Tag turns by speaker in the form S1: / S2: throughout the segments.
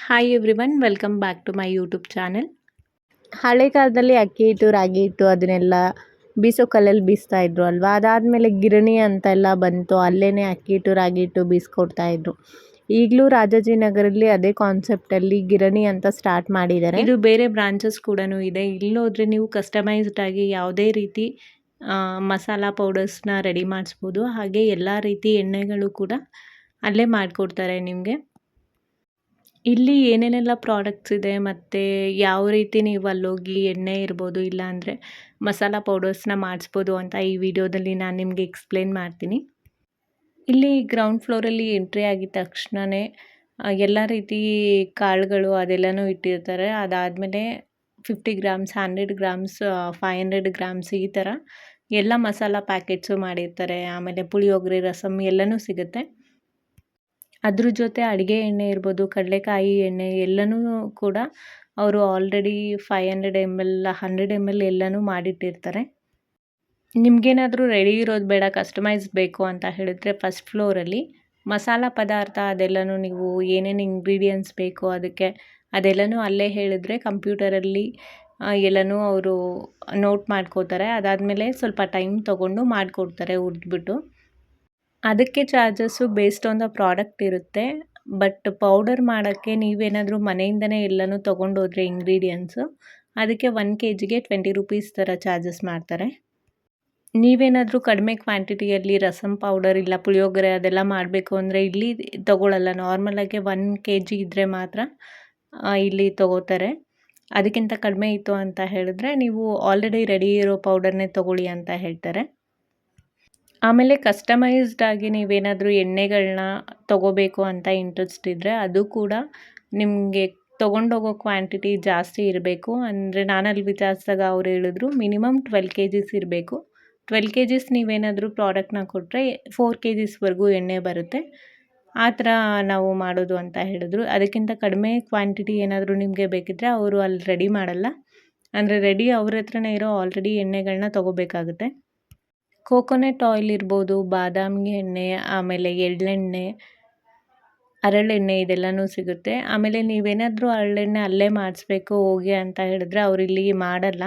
S1: Hi everyone welcome back to my YouTube channel
S2: ಹಳೆ ಕಾಲದಲ್ಲಿ ಅಕ್ಕಿ ಹಿಟ್ಟು ರಾಗಿ ಹಿಟ್ಟು ಅದನ್ನೆಲ್ಲ ಬೀಸೋ ಕಲ್ಲಲ್ಲಿ ಬೀಸ್ತಾ ಇದ್ರು ಅಲ್ವಾ? ಅದಾದಮೇಲೆ ಗಿರಣಿ ಅಂತೆಲ್ಲ ಬಂತು. ಅಲ್ಲೇ ಅಕ್ಕಿ ಹಿಟ್ಟು ರಾಗಿ ಹಿಟ್ಟು ಬೀಸ್ಕೊಡ್ತಾ ಇದ್ರು. ಈಗಲೂ ರಾಜಾಜಿನಗರಲ್ಲಿ ಅದೇ ಕಾನ್ಸೆಪ್ಟಲ್ಲಿ ಗಿರಣಿ ಅಂತ ಸ್ಟಾರ್ಟ್ ಮಾಡಿದ್ದಾರೆ.
S1: ಇದು ಬೇರೆ ಬ್ರಾಂಚಸ್ ಕೂಡ ಇದೆ. ಇಲ್ಲೋದ್ರೆ ನೀವು ಕಸ್ಟಮೈಸ್ಡ್ ಆಗಿ ಯಾವುದೇ ರೀತಿ ಮಸಾಲ ಪೌಡರ್ಸ್ನ ರೆಡಿ ಮಾಡಿಸ್ಬೋದು. ಹಾಗೆ ಎಲ್ಲ ರೀತಿ ಎಣ್ಣೆಗಳು ಕೂಡ ಅಲ್ಲೇ ಮಾಡಿಕೊಡ್ತಾರೆ ನಿಮಗೆ. ಇಲ್ಲಿ ಏನೇನೆಲ್ಲ ಪ್ರಾಡಕ್ಟ್ಸ್ ಇದೆ? ಮತ್ತು ಯಾವ ರೀತಿ ನೀವು ಅಲ್ಲೋಗಿ ಎಣ್ಣೆ ಇರ್ಬೋದು ಇಲ್ಲಾಂದರೆ ಮಸಾಲ ಪೌಡರ್ಸ್ನ ಮಾಡಿಸ್ಬೋದು ಅಂತ ಈ ವಿಡಿಯೋದಲ್ಲಿ ನಾನು ನಿಮಗೆ ಎಕ್ಸ್ಪ್ಲೇನ್ ಮಾಡ್ತೀನಿ. ಇಲ್ಲಿ ಗ್ರೌಂಡ್ ಫ್ಲೋರಲ್ಲಿ ಎಂಟ್ರಿ ಆಗಿದ ತಕ್ಷಣವೇ ಎಲ್ಲ ರೀತಿ ಕಾಳುಗಳು ಅದೆಲ್ಲನೂ ಇಟ್ಟಿರ್ತಾರೆ. ಅದಾದಮೇಲೆ fifty grams hundred grams five hundred grams ಈ ಥರ ಎಲ್ಲ ಮಸಾಲ ಪ್ಯಾಕೆಟ್ಸು ಮಾಡಿರ್ತಾರೆ. ಆಮೇಲೆ ಪುಳಿಯೋಗರೆ ರಸಮ್ ಎಲ್ಲನೂ ಸಿಗುತ್ತೆ. ಅದ್ರ ಜೊತೆ ಅಡುಗೆ ಎಣ್ಣೆ ಇರ್ಬೋದು, ಕಡಲೆಕಾಯಿ ಎಣ್ಣೆ ಎಲ್ಲನೂ ಕೂಡ ಅವರು already five hundred M L hundred M L ಎಲ್ಲನೂ ಮಾಡಿಟ್ಟಿರ್ತಾರೆ. ನಿಮಗೇನಾದರೂ ರೆಡಿ ಇರೋದು ಬೇಡ ಕಸ್ಟಮೈಸ್ ಬೇಕು ಅಂತ ಹೇಳಿದ್ರೆ ಫಸ್ಟ್ ಫ್ಲೋರಲ್ಲಿ ಮಸಾಲ ಪದಾರ್ಥ ಅದೆಲ್ಲನೂ ನೀವು ಏನೇನು ಇಂಗ್ರೀಡಿಯೆಂಟ್ಸ್ ಬೇಕು ಅದಕ್ಕೆ ಅದೆಲ್ಲನೂ ಅಲ್ಲೇ ಹೇಳಿದರೆ ಕಂಪ್ಯೂಟರಲ್ಲಿ ಎಲ್ಲನೂ ಅವರು ನೋಟ್ ಮಾಡ್ಕೋತಾರೆ. ಅದಾದಮೇಲೆ ಸ್ವಲ್ಪ ಟೈಮ್ ತೊಗೊಂಡು ಮಾಡಿಕೊಡ್ತಾರೆ, ಹುರಿದ್ಬಿಟ್ಟು. ಅದಕ್ಕೆ charges based on the product ಇರುತ್ತೆ. ಬಟ್ ಪೌಡರ್ ಮಾಡೋಕ್ಕೆ ನೀವೇನಾದರೂ ಮನೆಯಿಂದನೇ ಎಲ್ಲನೂ ತೊಗೊಂಡೋದ್ರೆ ಇಂಗ್ರೀಡಿಯೆಂಟ್ಸು ಅದಕ್ಕೆ ಒನ್ ಕೆ ಜಿಗೆ ಟ್ವೆಂಟಿ ರುಪೀಸ್ ಥರ ಚಾರ್ಜಸ್ ಮಾಡ್ತಾರೆ. ನೀವೇನಾದರೂ ಕಡಿಮೆ ಕ್ವಾಂಟಿಟಿಯಲ್ಲಿ ರಸಮ್ ಪೌಡರ್ ಇಲ್ಲ, ಪುಳಿಯೋಗರೆ ಅದೆಲ್ಲ ಮಾಡಬೇಕು ಅಂದರೆ ಇಲ್ಲಿ ತೊಗೊಳಲ್ಲ. ನಾರ್ಮಲಾಗಿ ಒನ್ ಕೆ ಜಿ ಇದ್ದರೆ ಮಾತ್ರ ಇಲ್ಲಿ ತೊಗೋತಾರೆ. ಅದಕ್ಕಿಂತ ಕಡಿಮೆ ಇತ್ತು ಅಂತ ಹೇಳಿದ್ರೆ ನೀವು ಆಲ್ರೆಡಿ ರೆಡಿ ಇರೋ ಪೌಡರ್ನೇ ತೊಗೊಳ್ಳಿ ಅಂತ ಹೇಳ್ತಾರೆ. ಆಮೇಲೆ ಕಸ್ಟಮೈಸ್ಡ್ ಆಗಿ ನೀವೇನಾದರೂ ಎಣ್ಣೆಗಳನ್ನ ತೊಗೋಬೇಕು ಅಂತ ಇಂಟ್ರೆಸ್ಟ್ ಇದ್ದರೆ ಅದು ಕೂಡ ನಿಮಗೆ ತೊಗೊಂಡೋಗೋ ಕ್ವಾಂಟಿಟಿ ಜಾಸ್ತಿ ಇರಬೇಕು. ಅಂದರೆ ನಾನಲ್ಲಿ ವಿಚಾರಿಸಿದಾಗ ಅವ್ರು ಹೇಳಿದ್ರು ಮಿನಿಮಮ್ ಟ್ವೆಲ್ ಕೆ ಜಿಸ್ ಇರಬೇಕು. ಟ್ವೆಲ್ ಕೆ ಜಿಸ್ ನೀವೇನಾದರೂ ಪ್ರಾಡಕ್ಟ್ನ ಕೊಟ್ಟರೆ ಫೋರ್ ಕೆ ಜಿಸ್ವರೆಗೂ ಎಣ್ಣೆ ಬರುತ್ತೆ. ಆ ಥರ ನಾವು ಮಾಡೋದು ಅಂತ ಹೇಳಿದ್ರು. ಅದಕ್ಕಿಂತ ಕಡಿಮೆ ಕ್ವಾಂಟಿಟಿ ಏನಾದರೂ ನಿಮಗೆ ಬೇಕಿದ್ದರೆ ಅವರು ಅಲ್ಲಿ ರೆಡಿ ಮಾಡಲ್ಲ. ಅಂದರೆ ರೆಡಿ ಅವ್ರ ಹತ್ರನೇ ಇರೋ ಆಲ್ರೆಡಿ ಎಣ್ಣೆಗಳನ್ನ ತೊಗೋಬೇಕಾಗುತ್ತೆ. ಕೋಕೋನಟ್ ಆಯಿಲ್ ಇರ್ಬೋದು ಬಾದಾಮಿ ಎಣ್ಣೆ, ಆಮೇಲೆ ಎಳ್ಳೆಣ್ಣೆ ಹರಳೆಣ್ಣೆ ಇದೆಲ್ಲನೂ ಸಿಗುತ್ತೆ. ಆಮೇಲೆ ನೀವೇನಾದರೂ ಹರಳೆಣ್ಣೆ ಅಲ್ಲೇ ಮಾಡಿಸ್ಬೇಕು, ಹೋಗಿ ಅಂತ ಹೇಳಿದ್ರೆ ಅವ್ರು ಇಲ್ಲಿ ಮಾಡಲ್ಲ.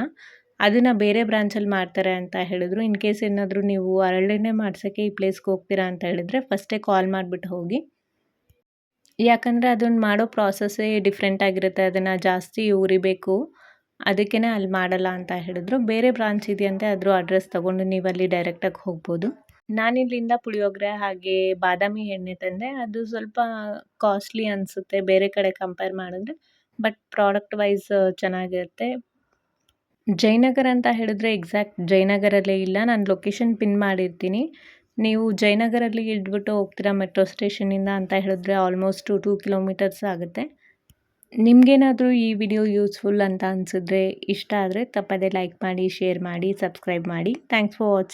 S1: ಅದನ್ನು ಬೇರೆ ಬ್ರಾಂಚಲ್ಲಿ ಮಾಡ್ತಾರೆ ಅಂತ ಹೇಳಿದ್ರು. ಇನ್ ಕೇಸ್ ಏನಾದರೂ ನೀವು ಹರಳೆಣ್ಣೆ ಮಾಡ್ಸೋಕ್ಕೆ ಈ ಪ್ಲೇಸ್ಗೆ ಹೋಗ್ತೀರಾ ಅಂತ ಹೇಳಿದ್ರೆ ಫಸ್ಟೇ ಕಾಲ್ ಮಾಡಿಬಿಟ್ಟು ಹೋಗಿ. ಯಾಕಂದರೆ ಅದನ್ನು ಮಾಡೋ ಪ್ರಾಸೆಸ್ಸೇ ಡಿಫ್ರೆಂಟ್ ಆಗಿರುತ್ತೆ. ಅದನ್ನು ಜಾಸ್ತಿ ಉರಿಬೇಕು. ಅದಕ್ಕೇ ಅಲ್ಲಿ ಮಾಡಲ್ಲ ಅಂತ ಹೇಳಿದ್ರು. ಬೇರೆ ಬ್ರಾಂಚ್ ಇದೆಯಂತೆ ಅದ್ರ ಅಡ್ರೆಸ್ ತಗೊಂಡು ನೀವು ಅಲ್ಲಿ ಡೈರೆಕ್ಟಾಗಿ ಹೋಗ್ಬೋದು. ನಾನಿಲ್ಲಿಂದ ಪುಳಿಯೋಗರೆ ಹಾಗೆ ಬಾದಾಮಿ ಎಣ್ಣೆ ತಂದೆ. ಅದು ಸ್ವಲ್ಪ ಕಾಸ್ಟ್ಲಿ ಅನಿಸುತ್ತೆ. ಬೇರೆ ಕಡೆ ಕಂಪೇರ್ ಮಾಡಿದ್ರೆ ಬಟ್ ಪ್ರಾಡಕ್ಟ್ ವೈಸ್ ಚೆನ್ನಾಗಿರುತ್ತೆ. ಜಯನಗರ ಅಂತ ಹೇಳಿದ್ರೆ ಎಕ್ಸಾಕ್ಟ್ ಜಯನಗರಲ್ಲೇ ಇಲ್ಲ. ನಾನು ಲೊಕೇಶನ್ ಪಿನ್ ಮಾಡಿರ್ತೀನಿ. ನೀವು ಜಯನಗರಲ್ಲಿ ಇಟ್ಬಿಟ್ಟು ಹೋಗ್ತೀರಾ ಮೆಟ್ರೋ ಸ್ಟೇಷನಿಂದ ಅಂತ ಹೇಳಿದ್ರೆ ಆಲ್ಮೋಸ್ಟ್ ಟೂ ಕಿಲೋಮೀಟರ್ಸ್ ಆಗುತ್ತೆ. ನಿಮಗೇನಾದರೂ ಈ ವಿಡಿಯೋ ಯೂಸ್ಫುಲ್ ಅಂತ ಅನಿಸಿದ್ರೆ ಇಷ್ಟ ಆದರೆ ತಪ್ಪದೇ ಲೈಕ್ ಮಾಡಿ, ಶೇರ್ ಮಾಡಿ, ಸಬ್ಸ್ಕ್ರೈಬ್ ಮಾಡಿ. Thanks for watching.